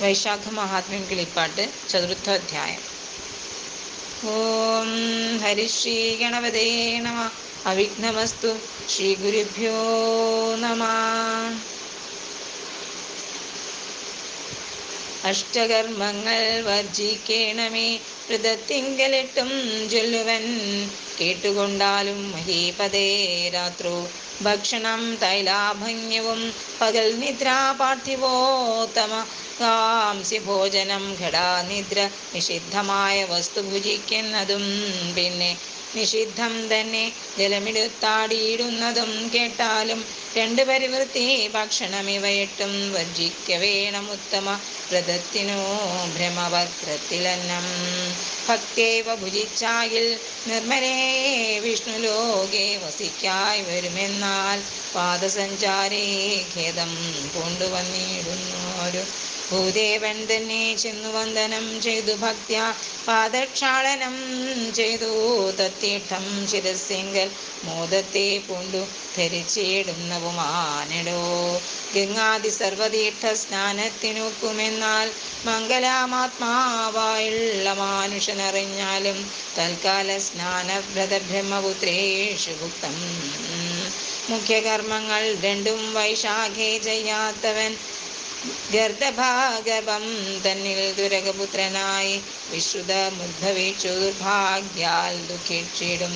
വൈശാഖ മഹാത്മ്യം കിളിപ്പാട്ട് ചതുർത്ഥാധ്യായം. ഓം ഹരിശ്രീ ഗണപതേ നമ. അവിഘ്നമസ്തു. ശ്രീ ഗുരുഭ്യോ നമ. അഷ്ടകർമ്മങ്ങൾ വർജിക്കണമേ. ഹൃദത്തിങ്കലിട്ടും ചൊല്ലുവൻ. കേട്ടുകൊണ്ടാലും മഹീപതേ രാത്രു. ഭക്ഷണം തൈലാഭംഗ്യവും പകൽ നിദ്രാപാർത്ഥിവോത്തമ കാംസി ഭോജനം ഘടാനിദ്ര നിഷിദ്ധമായ വസ്തു ഭുജിക്കുന്നതും പിന്നെ നിഷിദ്ധം തന്നെ ജലമെടുത്താടിയിടുന്നതും കേട്ടാലും രണ്ട് പരിവൃത്തി ഭക്ഷണം ഇവയിട്ടും വർജിക്ക വേണം ഉത്തമ വ്രതത്തിനോ ഭ്രമവസ്ത്രത്തിലെന്നം ഭക്തേവ ഭുജിച്ചായിൽ നിർമ്മലേ വിഷ്ണുലോകെ വസിക്കായി വരുമെന്നാൽ പാദസഞ്ചാരേ ഖേദം കൊണ്ടുവന്നിടുന്നോരു ഭൂദേവൻ തന്നെ ചെന്നു വന്ദനം ചെയ്തു ഭക്ത്യ പാദക്ഷാളനം ചെയ്തു. തത്തീഠം ശിരസിങ്കൽ മോദത്തെ പൂണ്ടു ധരിച്ചിടുന്നവുമാനിടോ. ഗംഗാതി സർവതീർത്ഥ സ്നാനത്തിനൊക്കുമെന്നാൽ മംഗലാമാത്മാവായുള്ള മാനുഷനറിഞ്ഞാലും തൽക്കാല സ്നാനവ്രത ബ്രഹ്മപുത്രേഷു ഭുക്തം മുഖ്യകർമ്മങ്ങൾ രണ്ടും വൈശാഖേ ചെയ്യാത്തവൻ ഗർദഭാഗവം തന്നിൽ ദുരകപുത്രനായി വിശ്രുതമുദ്ഭവിച്ചു ദുർഭാഗ്യാൽ ദുഃഖിച്ചിടും.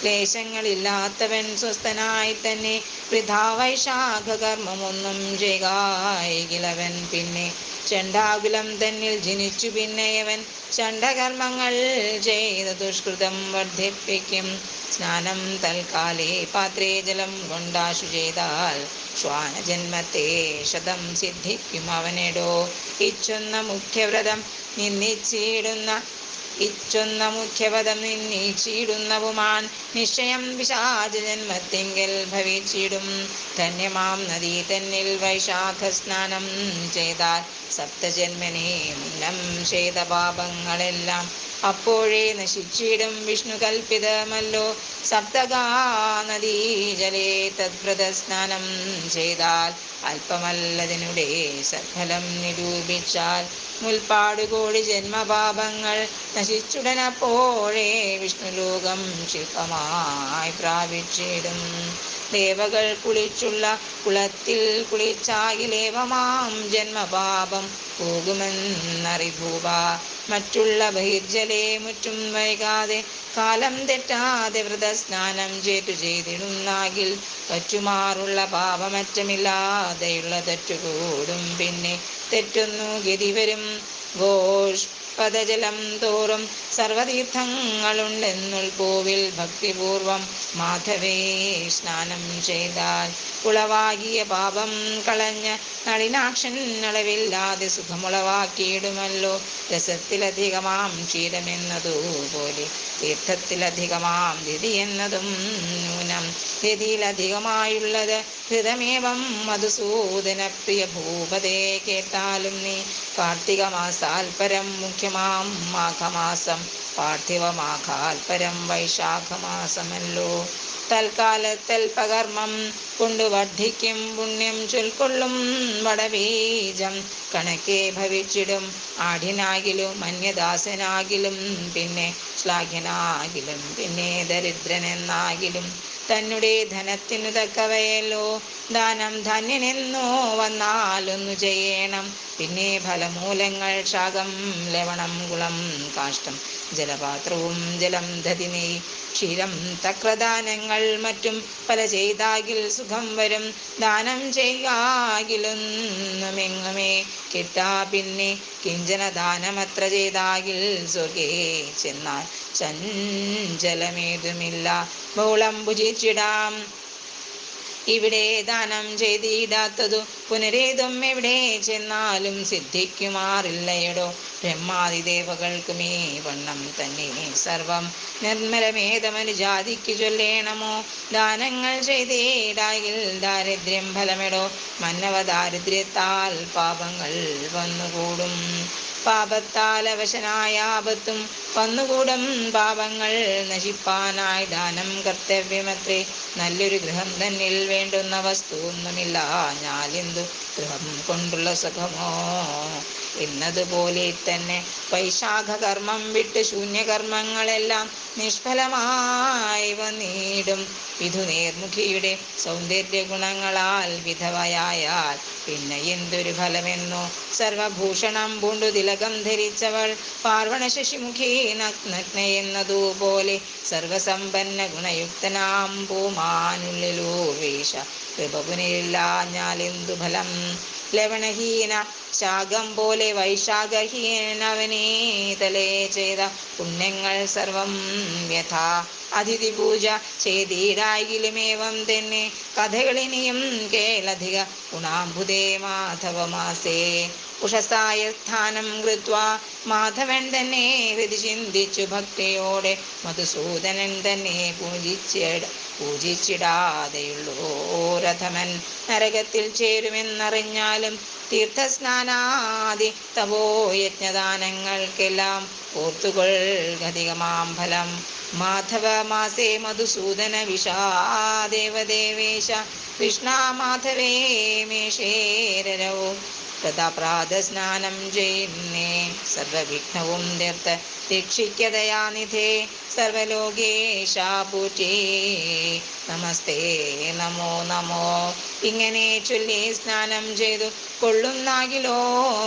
ക്ലേശങ്ങളില്ലാത്തവൻ സ്വസ്ഥനായി തന്നെ വൃഥാ വൈശാഖകർമ്മമൊന്നും ചെയ്യുകയിലവൻ പിന്നെ. ചണ്ടാകുലം തന്നിൽ ജനിച്ചു പിന്നെയവൻ ചണ്ടകർമ്മങ്ങൾ ചെയ്ത ദുഷ്കൃതം വർദ്ധിപ്പിക്കും. സ്നാനം തൽക്കാലേ പാത്രേ ജലം കൊണ്ടാശു ചെയ്താൽ ശ്വാനജന്മത്തെ ശതം സിദ്ധിക്കും അവനെടോ. ഇച്ചൊന്ന മുഖ്യവ്രതം നിന്നിച്ചിടുന്ന ഇച്ചൊന്ന മുഖ്യപദം നിന്നീച്ചിടുന്നവുമാൻ നിശ്ചയം വിശാച ജന്മത്തിങ്കൽ ഭവിച്ചിടും. ധന്യമാം നദീ തന്നിൽ വൈശാഖ സ്നാനം ചെയ്താൽ സപ്തജന്മനെ മുന്നം ചെയ്ത പാപങ്ങളെല്ലാം അപ്പോഴേ നശിച്ചിടും വിഷ്ണു കൽപ്പിതമല്ലോ. സപ്തകാനദീജലേ തദ്വ്രത സ്നാനം ചെയ്താൽ അല്പമല്ലതിനുടെ സഫലം നിരൂപിച്ചാൽ. മുൽപ്പാടുകോടി ജന്മപാപങ്ങൾ നശിച്ചുടനപ്പോഴേ വിഷ്ണുലോകം ശില്പമായി പ്രാപിച്ചിടും. ദേവകൾ കുളിച്ചുള്ള കുളത്തിൽ കുളിച്ചാകിലേവമാം ജന്മപാപം പോകുമെന്നറിഭൂവ മറ്റുള്ള ബഹിർജലെ മുറ്റും വൈകാതെ കാലം തെറ്റാതെ വ്രതസ്നാനം ചേറ്റു ചെയ്തിടുന്നാകിൽ പറ്റുമാറുള്ള പാപമറ്റമില്ലാതെയുള്ള തെറ്റുകൂടും. പിന്നെ തെറ്റുന്നു ഗതി വരും ഘോഷ് പദജലം തോറും സർവതീർത്ഥങ്ങളുണ്ടെന്നുൾ കോവിൽ ഭക്തിപൂർവം മാധവേ സ്നാനം ചെയ്താൽ ഉളവാകിയ പാപം കളഞ്ഞ് നളിനാക്ഷൻ അളവില്ലാതെ സുഖമുളവാക്കിയിടുമല്ലോ. രസത്തിലധികമാം ക്ഷീരമെന്നതുപോലെ തീർത്ഥത്തിലധികമാം ധിതി എന്നതും ന്യൂനം. ധിതിയിലധികമായുള്ളത് ഹൃതമേവം മധുസൂദന പ്രിയ ഭൂപതേ കേട്ടാലും നീ. കാർത്തിക മുഖ്യമാം മാഘമാസം. പാർത്ഥിവമാഘാൽപരം വൈശാഖമാസമല്ലോ. തൽക്കാലത്തൽപകർമ്മം കൊണ്ടു വർദ്ധിക്കും പുണ്യം ചൊൽക്കൊള്ളും വടവീജം. കണക്കെ ഭവിച്ചിടും ആഠ്യനാകിലും അന്യദാസനാകിലും പിന്നെ ശ്ലാഘ്യനാകിലും പിന്നെ ദരിദ്രനെന്നാകിലും തന്നെ ധനത്തിനു തക്കവയല്ലോ. ദാനം ധന്യനെന്നോ വന്നാലൊന്നു ചെയ്യണം. പിന്നെ ഫലമൂലങ്ങൾ ശാകം ലവണം ഗുളം കാഷ്ടം ജലപാത്രവും ജലം ദതിനെ ക്ഷീരം തക്രദാനങ്ങൾ മറ്റും പല ചെയ്താകിൽ സുഖം വരും. ദാനം ചെയ്യാകിലൊന്നുമെങ്ങുമേ? കിട്ടാ പിന്നെ കിഞ്ചന ദാനമത്ര ചെയ്താകിൽ സ്വർഗേ ചെന്നാൽ ചഞ്ചലമേതുമില്ല. ബഹുളം ഭുജിച്ചിടാം ഇവിടെ ദാനം ചെയ്തിടാത്തതു പുനരേതും എവിടെ ചെന്നാലും സിദ്ധിക്കുമാറില്ലയടോ. ബ്രഹ്മാതിദേവകൾക്കുമേ വണ്ണം തന്നെ സർവം. നിർമ്മലമേതമനു ജാതിക്ക് ചൊല്ലേണമോ? ദാനങ്ങൾ ചെയ്തേടായിൽ ദാരിദ്ര്യം ഫലമെടോ? മന്നവ ദാരിദ്ര്യത്താൽ പാപങ്ങൾ വന്നുകൂടും. പാപത്താൽ അവശനായ ആപത്തും വന്നുകൂടം പാപങ്ങൾ നശിപ്പാനായി ദാനം കർത്തവ്യമത്രേ. നല്ലൊരു ഗൃഹം തന്നിൽ വേണ്ടുന്ന വസ്തു ഒന്നുമില്ല ഞാലെന്തു ഗൃഹം കൊണ്ടുള്ള സുഖമോ? എന്നതുപോലെ തന്നെ വൈശാഖ കർമ്മം വിട്ട് ശൂന്യകർമ്മങ്ങളെല്ലാം നിഷ്ഫലമായി വന്നിടും. വിധു നേർമുഖിയുടെ സൗന്ദര്യ ഗുണങ്ങളാൽ വിധവയായാൽ പിന്നെ എന്തൊരു ഫലമെന്നോ? സർവഭൂഷണം പൂണ്ടു തിലകം ധരിച്ചവൾ പാർവണ ശശിമുഖി എന്നതുപോലെ സർവസമ്പന്ന ഗുണയുക്തനാം പൂമാനുള്ളിലോ വേഷ കൃപപുനില്ലാഞ്ഞാലെന്തു ഫലം? ലവണഹീന ശാഖം പോലെ വൈശാഖഹീനവനെ തലേ ചെയ്ത പുണ്യങ്ങൾ സർവം യഥാ. അതിഥി പൂജ ചെയ്തിടായിലുമേവം തന്നെ കഥകളിനിയും കേളധിക ഗുണാംബുദേ മാധവമാസേ. ഉഷസായ സ്ഥാനം കൃത്വ മാധവൻ തന്നെ വിധി ചിന്തിച്ചു ഭക്തിയോടെ മധുസൂദനൻ തന്നെ പൂജിച്ചിട പൂജിച്ചിടാതെയുള്ളൂ രഥമൻ നരകത്തിൽ ചേരുമെന്നറിഞ്ഞാലും തീർത്ഥസ്നാനാദി തപോ യജ്ഞദാനങ്ങൾക്കെല്ലാം ഓർത്തുകൊൾഗധികമാം ഫലം മാധവ മാസേ മധുസൂദന വിഷാദേവദേവേശ കൃഷ്ണ മാധവേ പ്രതാപ്രാതസ്നാനം ചെയ്യുന്നേ. സർവവിഘ്നവും തീർത്ത് രക്ഷിക്കതയാനിധേ സർവലോകേശാ പൂറ്റി നമസ്തേ നമോ നമോ. ഇങ്ങനെ ചൊല്ലി സ്നാനം ചെയ്തു കൊള്ളുന്നാകിലോ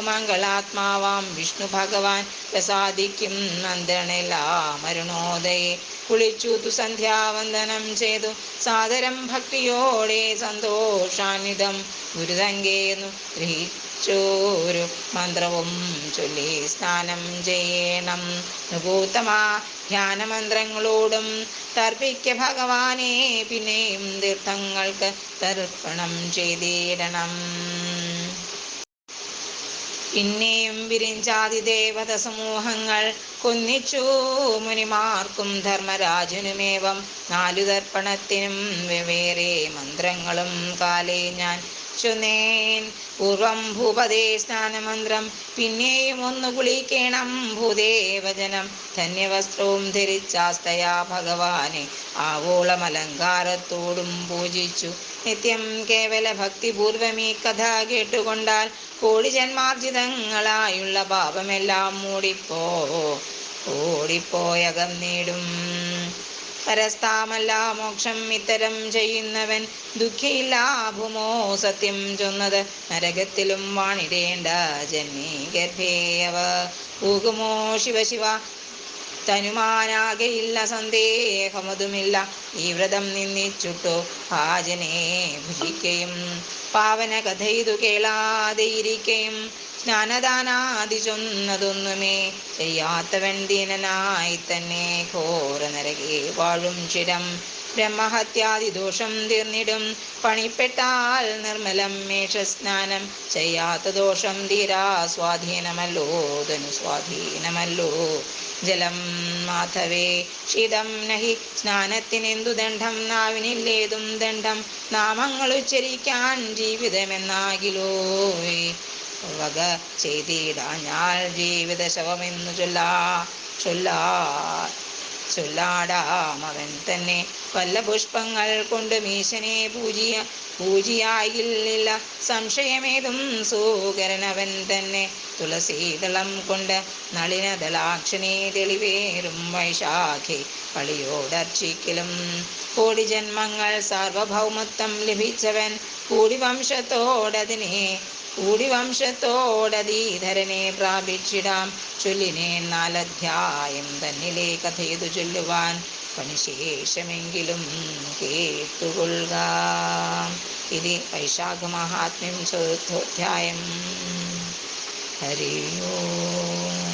മംഗളാത്മാവാം വിഷ്ണു ഭഗവാൻ പ്രസാദിക്കും നന്ദനെല്ലാം അരുണോദയെ കുളിച്ചു സന്ധ്യാവന്ദനം ചെയ്തു സാദരം ഭക്തിയോടെ സന്തോഷാന്വിതം ഗുരുതങ്കേന്നു. ഗ്രഹിച്ചോരു മന്ത്രവും ചൊല്ലി സ്നാനം ചെയ്യണം. നുകൂത്തമാ ധ്യാനമന്ത്രങ്ങളോടും തർപ്പിക്ക ഭഗവാനെ പിന്നെയും തീർത്ഥങ്ങൾക്ക് തർപ്പണം ചെയ്തിടണം. പിന്നെയും വിരിഞ്ചാതി ദേവത സമൂഹങ്ങൾ കൊന്നിച്ചു മുനിമാർക്കും ധർമ്മരാജനുമേവം നാലു തർപ്പണത്തിനും വെവേറെ മന്ത്രങ്ങളും കാലേ ഞാൻ ചൊന്നേൻ. പൂർവം ഭൂപതേ സ്നാനമന്ത്രം പിന്നെയും ഒന്ന് കുളിക്കണം. ഭൂദേവജനം ധന്യവസ്ത്രവും ധരിച്ചാസ്തയാ ഭഗവാനെ. ആവോളം അലങ്കാരത്തോടും പൂജിച്ചു. നിത്യം കേവല ഭക്തിപൂർവം ഈ കഥ കേട്ടുകൊണ്ടാൽ കോടി ജന്മാർജിതങ്ങളായുള്ള പാപമെല്ലാം മൂടിപ്പോ ഓടിപ്പോയകന്നീടും പരസ്താമല്ല മോക്ഷം ഇത്തരം ചെയ്യുന്നവൻ ദുഃഖിയില്ലാഭുമോ സത്യം ചൊന്നത് നരകത്തിലും വാണിടേണ്ട ജന്മി ഗർഭേയവ പൂകുമോ ശിവശിവ തനുമാനാകെയില്ല സന്ദേഹമതുമില്ല. ഈ വ്രതം നിന്നിച്ചുട്ടു ആജനെ ഭുജിക്കയും. പാവന കഥയിതു കേളാതെ ഇരിക്കയും സ്നാനദാനാദി ചൊന്നതൊന്നുമേ ചെയ്യാത്തവൻ ദീനനായി തന്നെ ഘോര നരകെ വാഴും ചിരം. ബ്രഹ്മഹത്യാദി ദോഷം തീർന്നിടും. പണിപ്പെട്ടാൽ നിർമ്മലം മേഷസ്നാനം. ചെയ്യാത്ത ദോഷം തീരാ സ്വാധീനമല്ലോ ധനു സ്വാധീനമല്ലോ. ജലം മാധവേ ശീതം നഹി. സ്നാനത്തിനെന്തു ദണ്ഡം? നാവിനില്ലേതും ദണ്ഡം? നാമങ്ങൾ ഉച്ചരിക്കാൻ ജീവിതമെന്നാകിലോ വക ചെയ്തിടാഞ്ഞാൽ ജീവിത ശവമെന്നു ചൊല്ലാ ചൊല്ലാ ചൊല്ലാടാം. തന്നെ വല്ല പുഷ്പങ്ങൾ കൊണ്ട് മീശനെ പൂജിയ പൂജിയായില്ല സംശയമേതും സൂകരനവൻ തന്നെ തുളസീതളം കൊണ്ട് നളിനദളാക്ഷനെ തെളിവേറും വൈശാഖി കളിയോടർച്ചിക്കലും. കോടി ജന്മങ്ങൾ സാർവഭൗമത്വം ലഭിച്ചവൻ കൂടി വംശത്തോടതിനെ കൂടി വംശത്തോടതീധരനെ പ്രാപിച്ചിടാം. ചൊല്ലിനെ നാലധ്യായം തന്നിലെ കഥയതു ചൊല്ലുവാൻ പണിശേഷമെങ്കിലും കേട്ടുകൊള്ളുക. ഇത് വൈശാഖ മഹാത്മ്യം ചതുർത്ഥോധ്യായം. ഹരിയോ.